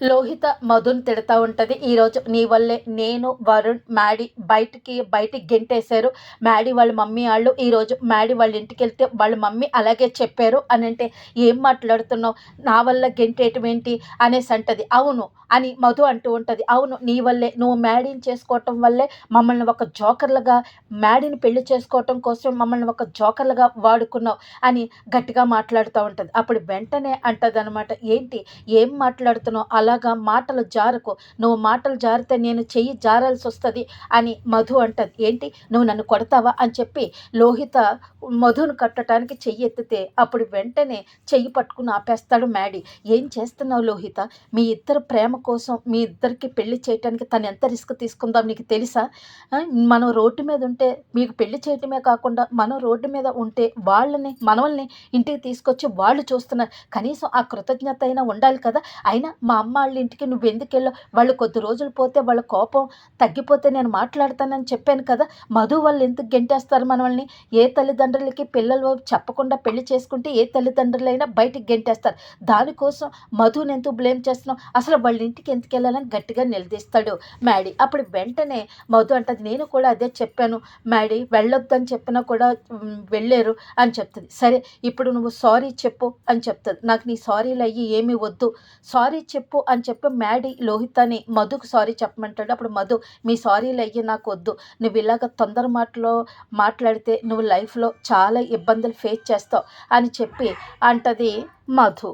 లోహిత మధుని తిడతా ఉంటుంది. ఈరోజు నీ వల్లే నేను వరుణ్ మ్యాడీ బయటికి బయటికి గెంటేశారు. మ్యాడీ వాళ్ళ మమ్మీ వాళ్ళు ఈరోజు మ్యాడీ వాళ్ళ ఇంటికి వెళ్తే వాళ్ళ మమ్మీ అలాగే చెప్పారు అని అంటే ఏం మాట్లాడుతున్నావు? నా వల్ల గెంటేయటం ఏంటి అనేసి అంటది. అవును అని మధు అంటూ ఉంటుంది. అవును నీ వల్లే నువ్వు మ్యాడీని చేసుకోవటం వల్లే మమ్మల్ని ఒక జోకర్లుగా మ్యాడీని పెళ్ళి చేసుకోవటం కోసం మమ్మల్ని ఒక జోకర్లుగా వాడుకున్నావు అని గట్టిగా మాట్లాడుతూ ఉంటుంది. అప్పుడు వెంటనే అంటదనమాట ఏంటి? ఏం మాట్లాడుతున్నావు? అలా అలాగా మాటలు జారకు నువ్వు మాటలు జారితే నేను చెయ్యి జారాల్సి వస్తుంది అని మధు అంటది. ఏంటి? నువ్వు నన్ను కొడతావా? అని చెప్పి లోహిత మధును కట్టడానికి చెయ్యి ఎత్తితే అప్పుడు వెంటనే చెయ్యి పట్టుకుని ఆపేస్తాడు మ్యాడీ. ఏం చేస్తున్నావు లోహిత? మీ ఇద్దరు ప్రేమ కోసం మీ ఇద్దరికి పెళ్ళి చేయటానికి తను ఎంత రిస్క్ తీసుకుందాం నీకు తెలుసా? మనం రోడ్డు మీద ఉంటే మీకు పెళ్ళి చేయటమే కాకుండా మనం రోడ్డు మీద ఉంటే వాళ్ళని మనల్ని ఇంటికి తీసుకొచ్చి వాళ్ళు చూస్తున్నారు. కనీసం ఆ కృతజ్ఞత అయినా ఉండాలి కదా. అయినా మా అమ్మ వాళ్ళ ఇంటికి నువ్వు ఎందుకు వెళ్ళావు? వాళ్ళు కొద్ది రోజులు పోతే వాళ్ళ కోపం తగ్గిపోతే నేను మాట్లాడతానని చెప్పాను కదా. మధు వాళ్ళు ఎందుకు గెంటేస్తారు మనల్ని? ఏ తల్లిదండ్రులకి పిల్లలు చెప్పకుండా పెళ్ళి చేసుకుంటే ఏ తల్లిదండ్రులైనా బయటికి గెంటేస్తారు. దానికోసం మధుని ఎందుకు బ్లేమ్ చేస్తున్నావు? అసలు వాళ్ళ ఇంటికి ఎందుకు వెళ్ళాలని గట్టిగా నిలదీస్తాడు మ్యాడీ. అప్పుడు వెంటనే మధు అంటది నేను కూడా అదే చెప్పాను. మ్యాడీ వెళ్ళొద్దని చెప్పినా కూడా వెళ్ళారు అని చెప్తుంది. సరే ఇప్పుడు నువ్వు సారీ చెప్పు అని చెప్తుంది. నాకు నీ సారీలు అయ్యి ఏమీ వద్దు. సారీ చెప్పు అని చెప్పి మ్యాడీ లోహితని మధుకు సారీ చెప్పమంటాడు. అప్పుడు మధు మీ సారీలు అయ్యి నాకు వద్దు. నువ్వు ఇలాగ తొందర మాటలో మాట్లాడితే నువ్వు లైఫ్లో చాలా ఇబ్బందులు ఫేస్ చేస్తావు అని చెప్పి అంటది మధు.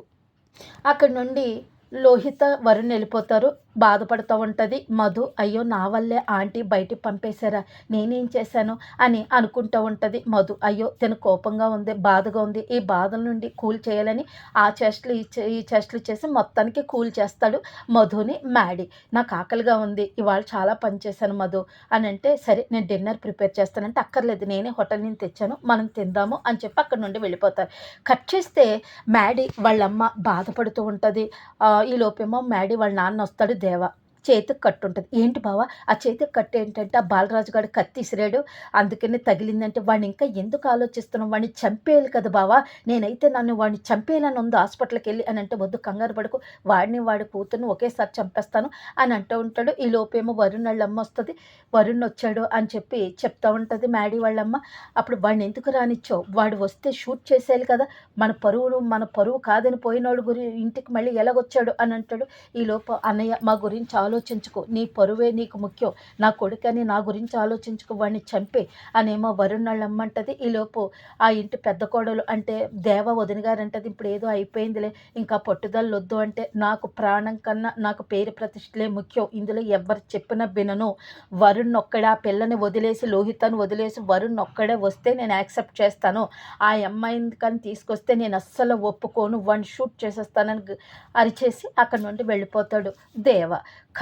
అక్కడి నుండి లోహిత వరుణ్ వెళ్ళిపోతారు. బాధపడుతూ ఉంటుంది. మధు అయ్యో నా వల్లే ఆంటీ బయటికి పంపేశారా? నేనేం చేశాను? అని అనుకుంటూ ఉంటుంది మధు. అయ్యో తను కోపంగా ఉంది బాధగా ఉంది. ఈ బాధల నుండి కూల్ చేయాలని ఆ చెస్ట్లు ఈ చె- ఈ చెస్ట్లు చేసి మొత్తానికి కూల్ చేస్తాడు మధుని మ్యాడీ. నాకు ఆకలిగా ఉంది. ఇవాళ చాలా పని చేశాను మధు. అని అంటే సరే నేను డిన్నర్ ప్రిపేర్ చేస్తానంటే అక్కర్లేదు. నేనే హోటల్ నుంచి తెచ్చాను. మనం తిందాము అని చెప్పి అక్కడ నుండి వెళ్ళిపోతారు. కట్ చేస్తే మ్యాడీ వాళ్ళమ్మ బాధపడుతూ ఉంటుంది. ఆ, ఈ లోపేమో మ్యాడీ వాళ్ళ నాన్న వస్తాడు దేవ. చేతికి కట్టు ఉంటుంది ఏంటి బావా? ఆ చేతికి కట్టు ఏంటంటే ఆ బాలరాజు గారు కత్తిసిరాడు. అందుకనే అందుకని తగిలిందంటే వాడిని ఇంకా ఎందుకు ఆలోచిస్తున్నావు? వాడిని చంపేయాలి కదా బావా. నేనైతే నన్ను వాడిని చంపేయాలని ఉంది హాస్పిటల్కి వెళ్ళి అని అంటే వద్దు కంగారు పడుకు. వాడిని వాడి కూతుర్ని ఒకేసారి చంపేస్తాను అని అంటూ ఉంటాడు. ఈ లోపేమో వరుణ్ వాళ్ళమ్మ వస్తుంది. వరుణ్ వచ్చాడు అని చెప్పి చెప్తా ఉంటుంది మ్యాడీ వాళ్ళమ్మ. అప్పుడు వాడిని ఎందుకు రానిచ్చావు? వాడు వస్తే షూట్ చేసేయాలి కదా. మన పరువును మన పరువు కాదని పోయినోడు గురి ఇంటికి మళ్ళీ ఎలాగొచ్చాడు అని అంటాడు. ఈ లోపు అన్నయ్య మా గురించి ఆలోచించుకో. నీ పరువే నీకు ముఖ్యం. నా కొడుకని నా గురించి ఆలోచించుకో వాడిని చంపే అనేమో వరుణ్ వాళ్ళ అమ్మ ఈ లోపు ఆ ఇంటి పెద్ద కోడలు అంటే దేవ వదిన గారు అంటది ఇప్పుడు ఏదో అయిపోయిందిలే ఇంకా పట్టుదల వద్దు అంటే నాకు ప్రాణం కన్నా నాకు పేరు ప్రతిష్టలే ముఖ్యం. ఇందులో ఎవరు చెప్పిన వినను. వరుణ్ ఒక్కడే ఆ పిల్లని వదిలేసి లోహితను వదిలేసి వరుణ్ ఒక్కడే వస్తే నేను యాక్సెప్ట్ చేస్తాను. ఆ అమ్మాయిని కానీ తీసుకొస్తే నేను అస్సలు ఒప్పుకోను. వన్ షూట్ చేసేస్తానని అరిచేసి అక్కడ నుండి వెళ్ళిపోతాడు దేవ.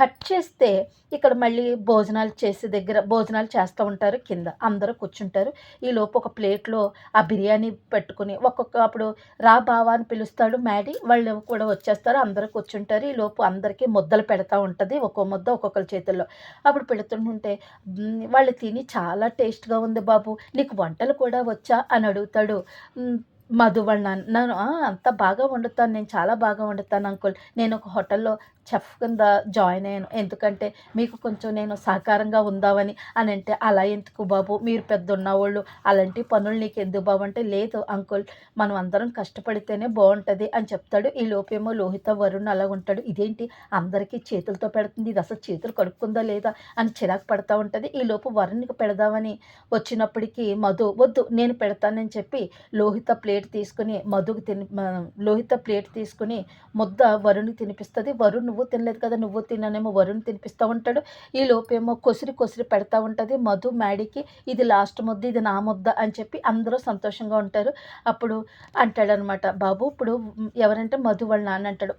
కట్ చేస్తే ఇక్కడ మళ్ళీ భోజనాలు చేసే దగ్గర భోజనాలు చేస్తూ ఉంటారు కింద. అందరూ కూర్చుంటారు. ఈ లోపు ఒక ప్లేట్లో ఆ బిర్యానీ పెట్టుకుని ఒక్కొక్క అప్పుడు రా బావా అని పిలుస్తాడు మ్యాడీ. వాళ్ళు కూడా వచ్చేస్తారు అందరూ కూర్చుంటారు. ఈ లోపు అందరికీ ముద్దలు పెడతా ఉంటుంది ఒక్కో ముద్ద ఒక్కొక్కరి చేతుల్లో. అప్పుడు పెడుతుంటే వాళ్ళు తిని చాలా టేస్ట్గా ఉంది బాబు. నీకు వంటలు కూడా వచ్చా? అని అడుగుతాడు. "మ్, మధు "నేను, అంత బాగా వండుతాను. నేను చాలా బాగా వండుతాను అంకుల్. నేను ఒక హోటల్లో చెఫ్ కింద జాయిన్ అయ్యాను. ఎందుకంటే మీకు కొంచెం నేను సహకారంగా ఉందామని అని అంటే అలా ఎందుకు బాబు? మీరు పెద్ద ఉన్నవాళ్ళు అలాంటి పనులు నీకు ఎందుకు బాబు? అంటే లేదు అంకుల్. మనం అందరం కష్టపడితేనే బాగుంటుంది అని చెప్తాడు. ఈ లోపేమో లోహిత వరుణ్ అలా ఉంటాడు. ఇదేంటి? అందరికీ చేతులతో పెడుతుంది. ఇది అసలు చేతులు కడుక్కుందా లేదా? అని చిరాకు పడతా ఉంటుంది. ఈ లోపు వరుణ్కి పెడదామని వచ్చినప్పటికీ మధు వద్దు నేను పెడతానని చెప్పి లోహిత ప్లేట్ తీసుకుని మధుకి తిని లోహిత ప్లేట్ తీసుకుని ముద్ద వరుణ్కి తినిపిస్తుంది. వరుణ్ నువ్వు తినలేదు కదా నువ్వు తిననేమో వరుణ్ తినిపిస్తూ ఉంటాడు. ఈ లోపేమో కొసిరి కొసిరి పెడతా ఉంటుంది మధు మ్యాడీకి. ఇది లాస్ట్ ముద్ద ఇది నా ముద్ద అని చెప్పి అందరూ సంతోషంగా ఉంటారు. అప్పుడు అంటాడనమాట బాబు ఇప్పుడు ఎవరంటే మధు వాళ్ళ నాన్న అంటాడు.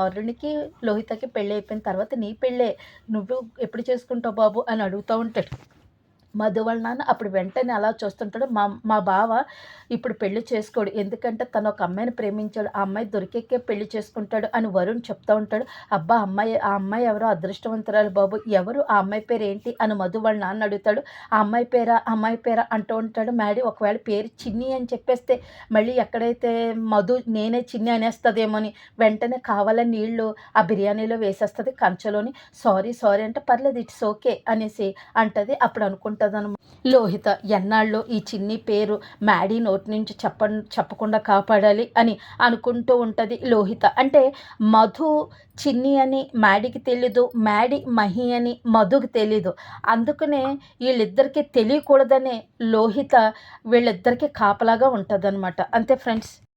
వరుణ్కి లోహితకి పెళ్ళి అయిపోయిన తర్వాత నీ పెళ్ళే. నువ్వు ఎప్పుడు చేసుకుంటావు బాబు? అని అడుగుతూ ఉంటాడు. మధు వాళ్ళ నాన్న అప్పుడు వెంటనే అలా చూస్తుంటాడు. మా మా బావ ఇప్పుడు పెళ్ళి చేసుకోడు. ఎందుకంటే తను ఒక అమ్మాయిని ప్రేమించాడు. ఆ అమ్మాయి దొరికేకే పెళ్ళి చేసుకుంటాడు అని వరుణ్ చెప్తా ఉంటాడు. అబ్బా అమ్మాయి ఆ అమ్మాయి ఎవరో అదృష్టవంతురాలు బాబు. ఎవరు? ఆ అమ్మాయి పేరు ఏంటి? అని మధు వాళ్ళ నాన్న అడుగుతాడు. ఆ అమ్మాయి పేరా? అమ్మాయి పేరా? అంటూ ఉంటాడు. మ్యాడీ ఒకవేళ పేరు చిన్ని అని చెప్పేస్తే మళ్ళీ ఎక్కడైతే మధు నేనే చిన్ని అనేస్తుందేమోని వెంటనే కావాలని నీళ్ళు ఆ బిర్యానీలో వేసేస్తుంది కంచలోని. సారీ సారీ అంటే పర్లేదు ఇట్స్ ఓకే అనేసి అంటది. అప్పుడు అనుకుంటుంది లోహిత ఎన్నాళ్ళు ఈ చిన్ని పేరు మ్యాడీ నోటి నుంచి చెప్ప చెప్పకుండా కాపాడాలి అని అనుకుంటూ ఉంటుంది లోహిత. అంటే మధు చిన్ని అని మ్యాడీకి తెలీదు మ్యాడీ మహి అని మధుకి తెలీదు. అందుకనే వీళ్ళిద్దరికీ తెలియకూడదనే లోహిత వీళ్ళిద్దరికీ కాపలాగా ఉంటుందన్నమాట. అంతే ఫ్రెండ్స్?